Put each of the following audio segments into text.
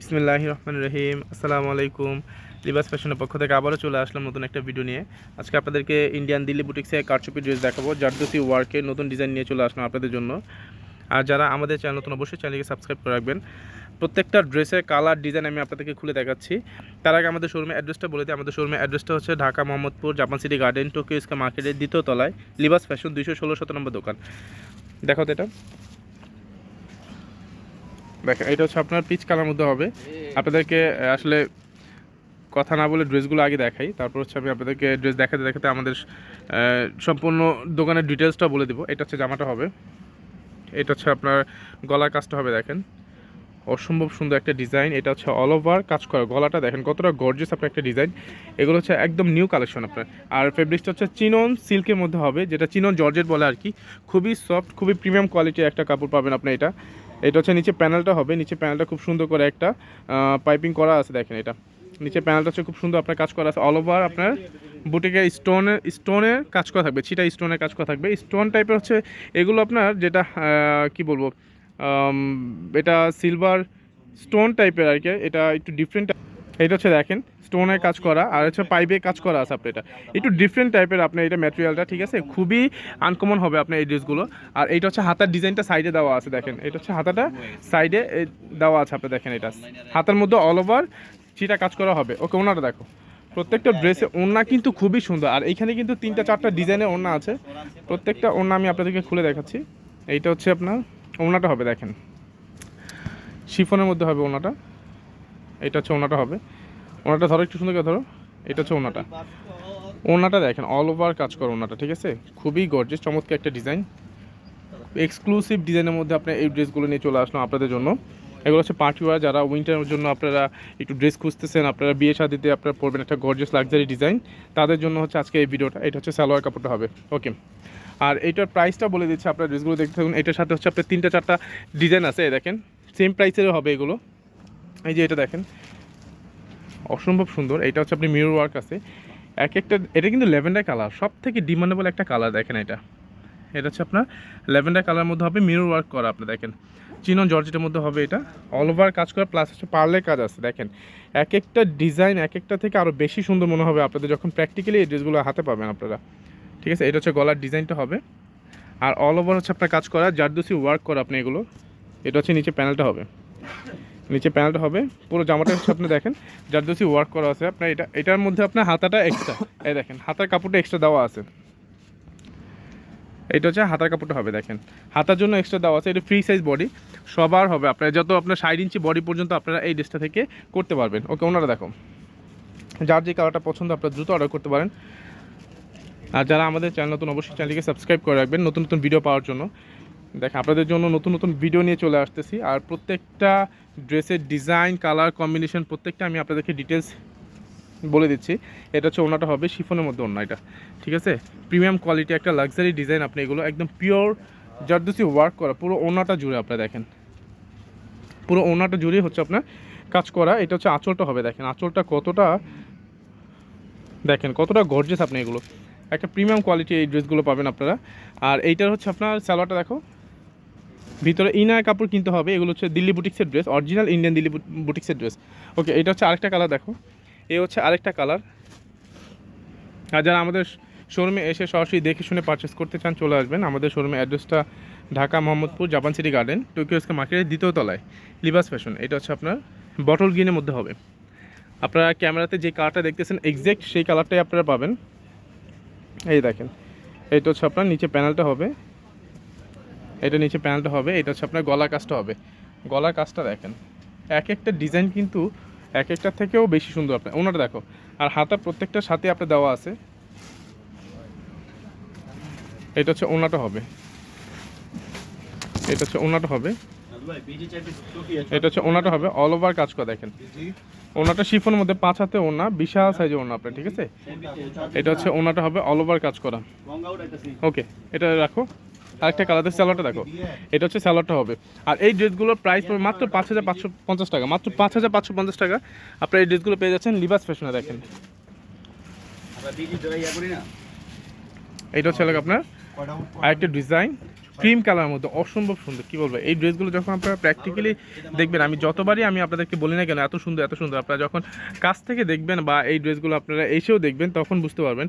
বিসমিল্লাহ রহমান রহিম। আসসালামু আলাইকুম। লিবাস ফ্যাশনের পক্ষ থেকে আবারও চলে আসলাম নতুন একটা ভিডিও নিয়ে। আজকে আপনাদেরকে ইন্ডিয়ান দিল্লি বুটিক্সে কারচুপি ড্রেস দেখাবো। জারদোসি ওয়ার্কের নতুন ডিজাইন নিয়ে চলে আসলাম আপনাদের জন্য। আর যারা আমাদের চ্যানেল নতুন, অবশ্যই চ্যানেলকে সাবস্ক্রাইব করে রাখবেন। প্রত্যেকটা ড্রেসের কালার ডিজাইন আমি আপনাদেরকে খুলে দেখাচ্ছি। তার আগে আমাদের শোরুমের অ্যাড্রেসটা বলে দিই। আমাদের শোরুমের অ্যাড্রেসটা হচ্ছে Dhaka, Mohammadpur, Japan city garden, Tokyo square মার্কেটের দ্বিতীয় তলায়। লিবাস ফ্যাশন দুইশো ষোলো শত নম্বর দোকান। দেখো তো এটা। দেখেন, এটা হচ্ছে আপনার পিচ কালার মধ্যে হবে। আপনাদেরকে আসলে কথা না বলে ড্রেসগুলো আগে দেখাই। তারপর হচ্ছে আমি আপনাদেরকে ড্রেস দেখাতে দেখাতে আমাদের সম্পূর্ণ দোকানের ডিটেলসটা বলে দেবো। এটা হচ্ছে জামাটা হবে। এটা হচ্ছে আপনার গলার কাজটা হবে, দেখেন। অসম্ভব সুন্দর একটা ডিজাইন। এটা হচ্ছে অল ওভার কাজ করা। গলাটা দেখেন, কতটা গর্জিয়াস আপনার একটা ডিজাইন। এগুলো হচ্ছে একদম নিউ কালেকশন আপনার। আর ফেব্রিক্সটা হচ্ছে চিনন সিল্কের মধ্যে হবে, যেটা চিনন জর্জেট বলে আর কি। খুবই সফট খুবই প্রিমিয়াম কোয়ালিটির একটা কাপড় পাবেন আপনি এটা। এটা হচ্ছে নিচে প্যানেলটা হবে, নিচে প্যানেলটা খুব সুন্দর করে একটা পাইপিং করা আছে দেখেন এটা। নিচে প্যানেলটা হচ্ছে খুব সুন্দর আপনার কাজ করা আছে অল ওভার আপনার বুটিকে স্টোনের স্টোনের কাজ করা থাকবে, ছিটা স্টোনের কাজ করা থাকবে। স্টোন টাইপের হচ্ছে এগুলো আপনার যেটা কি বলব এটা সিলভার স্টোন টাইপের আর কি, এটা একটু ডিফারেন্ট এটা হচ্ছে দেখেন স্টোনের কাজ করা, আর হচ্ছে পাইপে কাজ করা আছে আপনার এটা। একটু ডিফারেন্ট টাইপের আপনার এটা ম্যাটেরিয়ালটা ঠিক আছে? খুবই আনকমন হবে আপনার এই ড্রেসগুলো আর এইটা হচ্ছে হাতার ডিজাইনটা সাইডে দেওয়া আছে, দেখেন। এটা হচ্ছে হাতাটা সাইডে দেওয়া আছে আপনি দেখেন এটা। হাতার মধ্যে অল ওভার চিটা কাজ করা হবে। ওকে, ওনাটা দেখো। প্রত্যেকটা ড্রেসে ওড়না কিন্তু খুবই সুন্দর। আর এইখানে কিন্তু তিনটা, চারটা ডিজাইনের ওড়না আছে। প্রত্যেকটা ওড়না আমি আপনাদেরকে খুলে দেখাচ্ছি। এইটা হচ্ছে আপনার, ওড়নাটা হবে, দেখেন। শিফনের মধ্যে হবে ওনাটা এটা হচ্ছে ওনাটা হবে। ওনাটা ধরো একটু সুন্দর করে ধরো। এটা হচ্ছে ওনাটা। ওনাটা দেখেন অল ওভার কাজ করো ওনাটা, ঠিক আছে? খুবই গর্জিয়াস চমৎকার একটা ডিজাইন এক্সক্লুসিভ ডিজাইনের মধ্যে আপনি এই ড্রেসগুলো নিয়ে চলে আসলাম আপনাদের জন্য। এগুলো হচ্ছে পার্টি ওয়ার যারা উইন্টারের জন্য আপনারা একটু ড্রেস খুঁজতেছেন, আপনারা বিয়ে শাদিতে আপনারা পরবেন একটা গর্জিয়াস লাক্সারি ডিজাইন তাদের জন্য হচ্ছে আজকে এই ভিডিওটা এটা হচ্ছে সালোয়ার কাপড়টা হবে। ওকে আর এইটার প্রাইসটা বলে দিচ্ছি, আপনারা ড্রেসগুলো দেখতে থাকুন। এটার সাথে হচ্ছে আপনার তিনটা, চারটা ডিজাইন আছে দেখেন। সেম প্রাইসেরও হবে এগুলো। এই যে এটা দেখেন, অসম্ভব সুন্দর। এটা হচ্ছে আপনি মিরর ওয়ার্ক আছে। এক একটা, এটা কিন্তু ল্যাভেন্ডার কালার। সব থেকে ডিমান্ডেবল একটা কালার দেখেন এটা। এটা হচ্ছে আপনার ল্যাভেন্ডার কালার মধ্যে হবে মিরর ওয়ার্ক করা আপনি দেখেন। চিনন জর্জেটের মধ্যে হবে এটা। অল ওভার কাজ করা প্লাস হচ্ছে পার্লের কাজ আছে, দেখেন। এক একটা ডিজাইন এক একটা থেকে আরও বেশি সুন্দর মনে হবে আপনাদের যখন প্র্যাকটিক্যালি এই ড্রেসগুলো হাতে পাবেন আপনারা। ঠিক আছে? এটা হচ্ছে গলার ডিজাইনটা হবে। আর অল ওভার হচ্ছে আপনার কাজ করা, জারদুসি ওয়ার্ক করা আপনি এগুলো। এটা হচ্ছে নিচে প্যানেলটা হবে। নিচে প্যানেলটা হবে, পুরো জামাটা হচ্ছে আপনি দেখেন জারদোসি ওয়ার্ক করা আছে। আপনার এটা, এটার মধ্যে আপনার হাতাটা এক্সট্রা এই দেখেন, হাতার কাপড়টা এক্সট্রা দেওয়া আছে। এটা হচ্ছে হাতার কাপড়টা হবে, দেখেন। হাতার জন্য এক্সট্রা দেওয়া আছে, এটা ফ্রি সাইজ বডি সবার হবে। আপনার যত আপনার ষাট ইঞ্চি বডি পর্যন্ত আপনারা এই ড্রেসটা থেকে করতে পারবেন। ওকে ওনারা দেখো, যার যে কালারটা পছন্দ, আপনারা দ্রুত অর্ডার করতে পারেন। আর যারা আমাদের চ্যানেল নতুন, অবশ্যই চ্যানেলকে সাবস্ক্রাইব করে রাখবেন, নতুন নতুন ভিডিও পাওয়ার জন্য। দেখেন, আপনাদের জন্য নতুন নতুন ভিডিও নিয়ে চলে আসতেছি। আর প্রত্যেকটা ড্রেসের ডিজাইন কালার কম্বিনেশন প্রত্যেকটা আমি আপনাদেরকে ডিটেলস বলে দিচ্ছি। এটা হচ্ছে ওনাটা হবে শিফনের মধ্যে ওনা এটা, ঠিক আছে? প্রিমিয়াম কোয়ালিটি একটা লাক্সারি ডিজাইন আপনি এগুলো একদম পিওর জারদুসি ওয়ার্ক করা, পুরো ওনাটা জুড়ে আপনারা দেখেন। পুরো ওনাটা জুড়েই হচ্ছে আপনার কাজ করা। এটা হচ্ছে আঁচলটা হবে, দেখেন, আঁচলটা কতটা, দেখেন, কতটা গর্জেস আপনি এগুলো। একটা প্রিমিয়াম কোয়ালিটি এই ড্রেসগুলো পাবেন আপনারা। আর এইটার হচ্ছে আপনার সালোয়ারটা দেখো ভিতরে ইনার কাপড় কিনতে হবে, এগুলো হচ্ছে দিল্লি বুটিক্সের ড্রেস অরিজিনাল ইন্ডিয়ান দিল্লি বুটিক্সের ড্রেস ওকে এটা হচ্ছে আরেকটা কালার দেখো। এ হচ্ছে আরেকটা কালার আর যারা আমাদের শোরুমে এসে সরাসরি দেখে শুনে পারচেস করতে চান, চলে আসবেন। আমাদের শোরুমের অ্যাড্রেসটা Dhaka Mohammadpur Japan city garden টোকিওস্কে মার্কেটের দ্বিতীয় তলায় লিবাস ফ্যাশন এটা হচ্ছে আপনার বটল গ্রিনের মধ্যে হবে। আপনারা ক্যামেরাতে যে কালারটা দেখতেছেন এক্স্যাক্ট সেই কালারটাই আপনারা পাবেন। এই দেখেন এটা হচ্ছে আপনার নিচে প্যানেলটা হবে। এটা নিচে প্যানেলটা হবে এটা হচ্ছে আপনার গলার কাজটা হবে। গলার কাজটা দেখেন এক একটা ডিজাইন কিন্তু এক একটার থেকেও বেশি সুন্দর আপনার। ওনাটা দেখো আর হাতা প্রত্যেকটার সাথে আপনার দেওয়া আছে। এটা হচ্ছে ওনাটা হবে। এটা হচ্ছে ওনাটা হবে। এটা হচ্ছে ওনাটা হবে অল ওভার কাজ করা দেখেন। ওনাটা শিফনের মধ্যে পাঁচ হাতে ওনা বিশাল সাইজে ওনা আপনার ঠিক আছে? এটা হচ্ছে ওনাটা হবে অল ওভার কাজ করা। ওকে এটা রাখো। আরেকটা কালারের স্যালোয়ারটা দেখো। এটা হচ্ছে স্যালোয়ারটা হবে। আর এই ড্রেসগুলোর প্রাইস পড়বে মাত্র পাঁচ হাজার পাঁচশো পঞ্চাশ টাকা। মাত্র পাঁচ হাজার পাঁচশো পঞ্চাশ টাকা। আপনার এই ড্রেসগুলো পেয়ে যাচ্ছেন লিবাস ফ্যাশনে দেখেন। এটা হচ্ছে আপনার আরেকটা ডিজাইন ক্রিম কালার মধ্যে। অসম্ভব সুন্দর। কি বলব? এই ড্রেসগুলো যখন আপনারা প্র্যাকটিক্যালি দেখবেন আমি যতবারই আমি আপনাদেরকে বলি না কেন এত সুন্দর এত সুন্দর। আপনারা যখন কাছ থেকে দেখবেন বা এই ড্রেসগুলো আপনারা এসেও দেখবেন তখন বুঝতে পারবেন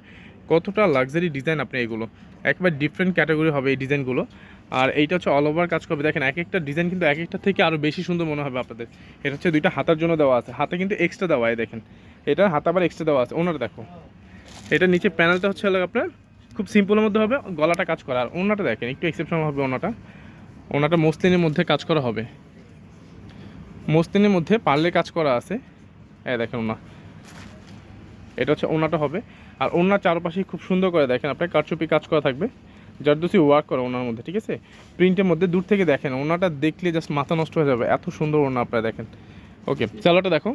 কতটা লাক্সারি ডিজাইন আপনি এগুলো? একবার ডিফারেন্ট ক্যাটাগরি হবে এই ডিজাইনগুলো আর এইটা হচ্ছে অল ওভার কাজ করবে। দেখেন এক একটা ডিজাইন কিন্তু এক একটা থেকে আরও বেশি সুন্দর মনে হবে আপনাদের। এটা হচ্ছে দুইটা হাতার জন্য দেওয়া আছে। হাতে কিন্তু এক্সট্রা দেওয়া হয়, দেখেন। এটা হাত আবার এক্সট্রা দেওয়া আছে। ওনার দেখো। এটা নিচে প্যানেলটা হচ্ছে আপনার খুব সিম্পলের মধ্যে হবে, গলাটা কাজ করা। আর ওনাটা দেখেন, একটু এক্সেপশন হবে ওনাটা। ওনাটা মসলিনের মধ্যে কাজ করা হবে। মসলিনের মধ্যে পার্লে কাজ করা আছে। হ্যাঁ দেখেন ওনা। এটা হচ্ছে ওনাটা হবে। আর ওনার চারপাশে খুব সুন্দর করে দেখেন, আপনার কারচুপি কাজ করা থাকবে। জারদোসি ওয়ার্ক করে ওনার মধ্যে, ঠিক আছে? প্রিন্টের মধ্যে দূর থেকে দেখেন, ওনাটা দেখলে জাস্ট মাথা নষ্ট হয়ে যাবে। এত সুন্দর ওনা আপনারা দেখেন। ওকে সালোয়ারটা দেখো।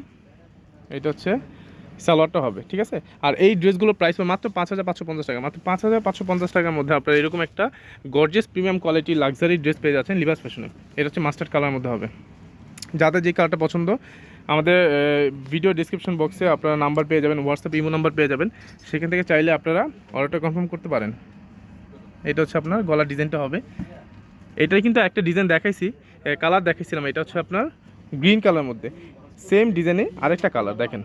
এটা হচ্ছে সালোয়ারটা হবে, ঠিক আছে? আর এই ড্রেসগুলো প্রাইস মাত্র পাঁচ হাজার পাঁচশো পঞ্চাশ টাকা। মাত্র পাঁচ হাজার পাঁচশো পঞ্চাশ টাকার মধ্যে আপনারা এরকম একটা gorgeous premium quality luxury dress পেয়ে যাচ্ছেন লিবাস ফ্যাশনে এটা হচ্ছে মাস্টার্ড কালার মধ্যে হবে। যাদের যে কালারটা পছন্দ, আমাদের ভিডিও ডিসক্রিপশন বক্সে আপনারা নাম্বার পেয়ে যাবেন হোয়াটসঅ্যাপ ইমো নাম্বার পেয়ে যাবেন। সেখান থেকে চাইলে আপনারা অর্ডারটা কনফার্ম করতে পারেন। এটা হচ্ছে আপনার গলার ডিজাইনটা হবে। এটাই কিন্তু একটা ডিজাইন দেখাইছি কালার দেখাইছিলাম। এটা হচ্ছে আপনার গ্রিন কালার মধ্যে। সেম ডিজাইনে আরেকটা কালার দেখেন।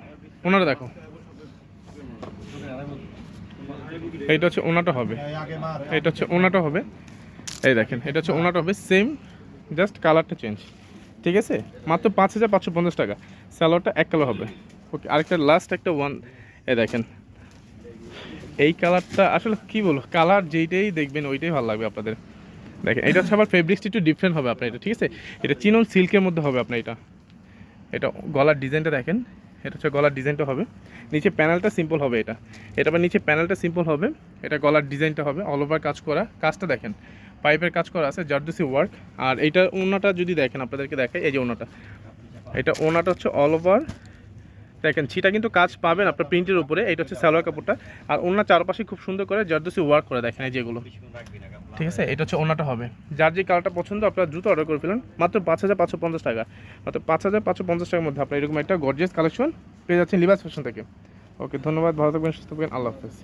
ওনারা দেখো। এইটা হচ্ছে ওনাটা হবে। এটা হচ্ছে ওনাটা হবে। এই দেখেন, এটা হচ্ছে ওনাটা হবে সেম জাস্ট কালারটা চেঞ্জ ঠিক আছে? মাত্র পাঁচ হাজার পাঁচশো পঞ্চাশ টাকা। স্যালোয়ারটা এক কালো হবে। ওকে, আরেকটা লাস্ট একটা ওয়ান এ দেখেন। এই কালারটা আসলে কি বলব? কালার যেইটাই দেখবেন, ওইটাই ভালো লাগবে আপনাদের। দেখেন, এটা হচ্ছে আবার ফেব্রিক্সটা একটু ডিফারেন্ট হবে আপনার এটা, ঠিক আছে? এটা চিনন সিল্কের মধ্যে হবে আপনার এটা। এটা গলার ডিজাইনটা দেখেন। এটা হচ্ছে গলার ডিজাইনটা হবে। নিচে প্যানেলটা সিম্পল হবে এটা। এটা আবার নিচে প্যানেলটা সিম্পল হবে। এটা গলার ডিজাইনটা হবে। অল ওভার কাজ করা। কাজটা দেখেন। পাইপের কাজ করা আছে, জারদুসি ওয়ার্ক আর এইটা ওনাটা যদি দেখেন, আপনাদেরকে দেখাই, এই যে ওনাটা। এটা ওনাটা হচ্ছে অল ওভার দেখেন, ছিটা কিন্তু কাজ পাবেন আপনার প্রিন্টের উপরে, এটা হচ্ছে সালোয়ার কাপড়টা। আর ওনার চারপাশে খুব সুন্দর করে জারদুসি ওয়ার্ক করে দেখেন, এই যেগুলো। ঠিক আছে? এটা হচ্ছে ওনাটা হবে। যার যে কালারটা পছন্দ, আপনারা দ্রুত অর্ডার করে ফেলেন। মাত্র পাঁচ হাজার পাঁচশো পঞ্চাশ টাকা। মাত্র পাঁচ হাজার পাঁচশো পঞ্চাশ টাকার মধ্যে আপনার এরকম একটা গর্জিয়াস কালেকশন পেয়ে যাচ্ছেন লিবাস ফ্যাশন থেকে। ওকে ধন্যবাদ। ভালো থাকবেন, সুস্থ থাকবেন। আল্লাহ হাফেজ।